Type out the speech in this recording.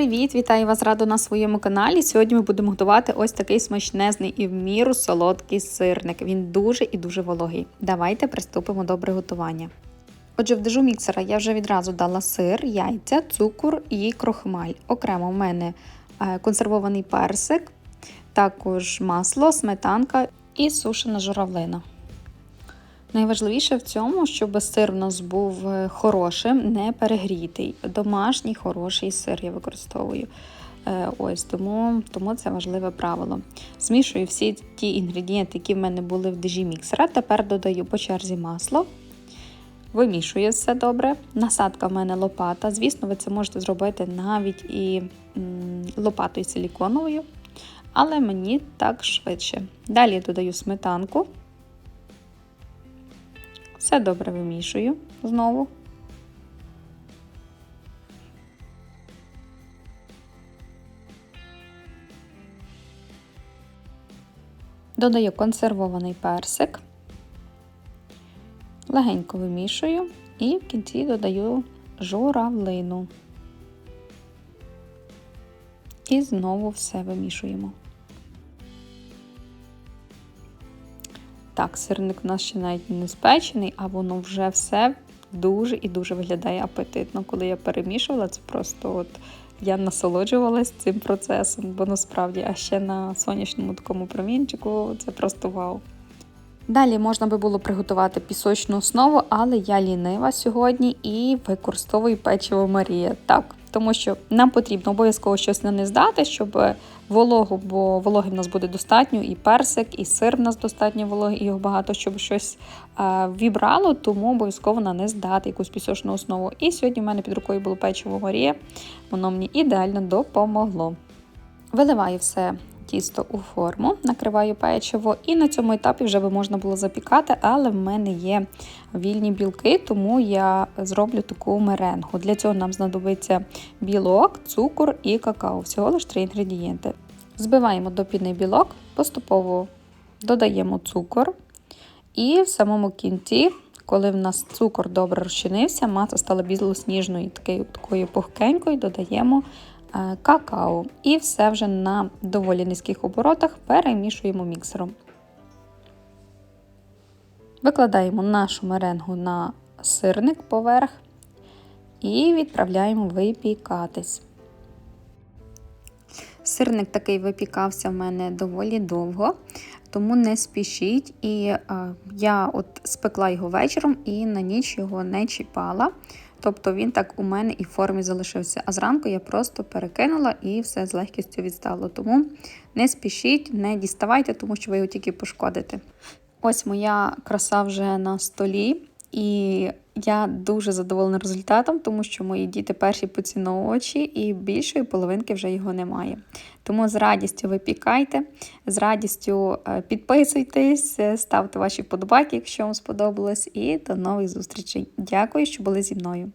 Привіт! Вітаю вас радо на своєму каналі. Сьогодні ми будемо готувати ось такий смачнезний і в міру солодкий сирник. Він дуже і дуже вологий. Давайте приступимо до приготування. Отже, в дежу міксера я вже відразу дала сир, яйця, цукор і крохмаль. Окремо в мене е, консервований персик, також масло, сметанка і сушена журавлина. Найважливіше в цьому, щоб сир у нас був е, хорошим, не перегрітий. Домашній хороший сир я використовую. Е, ось Тому тому це важливе правило. Змішую всі ті інгредієнти, які в мене були в дежі міксера. Тепер додаю по черзі масло, вимішую все добре. Насадка в мене лопата. Звісно, ви це можете зробити навіть і лопатою силіконовою, але мені так швидше. Далі додаю сметанку. Все добре вимішую знову. Додаю консервований персик, легенько вимішую і в кінці додаю журавлину. І знову все вимішуємо. Так, сирник у нас ще навіть не спечений, а воно вже все дуже і дуже виглядає апетитно. Коли я перемішувала, це просто от я насолоджувалась цим процесом, бо насправді, а ще на сонячному такому промінчику це просто вау. Далі можна би було приготувати пісочну основу, але я лінива сьогодні і використовую печиво Марія. Так, тому що нам потрібно обов'язково щось на не здати, щоб вологу, бо вологи в нас буде достатньо, і персик, і сир в нас достатньо вологи, і його багато, щоб щось а, вібрало, тому обов'язково на не здати якусь пісочну основу. І сьогодні в мене під рукою було печиво горіє, воно мені ідеально допомогло. Виливаю все тісто у форму, накриваю печиво, і на цьому етапі вже би можна було запікати, але в мене є вільні білки, тому я зроблю таку меренгу. Для цього нам знадобиться білок, цукор і какао. Всього лише три інгредієнти. Збиваємо до білок, поступово додаємо цукор, і в самому кінці. Коли в нас цукор добре розчинився, маса стала білосніжною, такою такою пухкенькою, додаємо какао. І все вже на доволі низьких оборотах перемішуємо міксером. Викладаємо нашу меренгу на сирник поверх і відправляємо випікатись. Сирник такий випікався в мене доволі довго, тому не спішіть. І а, е, я от спекла його вечором і на ніч його не чіпала. Тобто він так у мене і в формі залишився. А зранку я просто перекинула і все з легкістю відстало. Тому не спішіть, не діставайте, тому що ви його тільки пошкодите. Ось моя краса вже на столі. І я дуже задоволена результатом, тому що мої діти перші поціновувачі, і більшої половинки вже його немає. Тому з радістю випікайте, з радістю е, підписуйтесь, е, ставте ваші вподобайки, якщо вам сподобалось, і до нових зустрічей. Дякую, що були зі мною.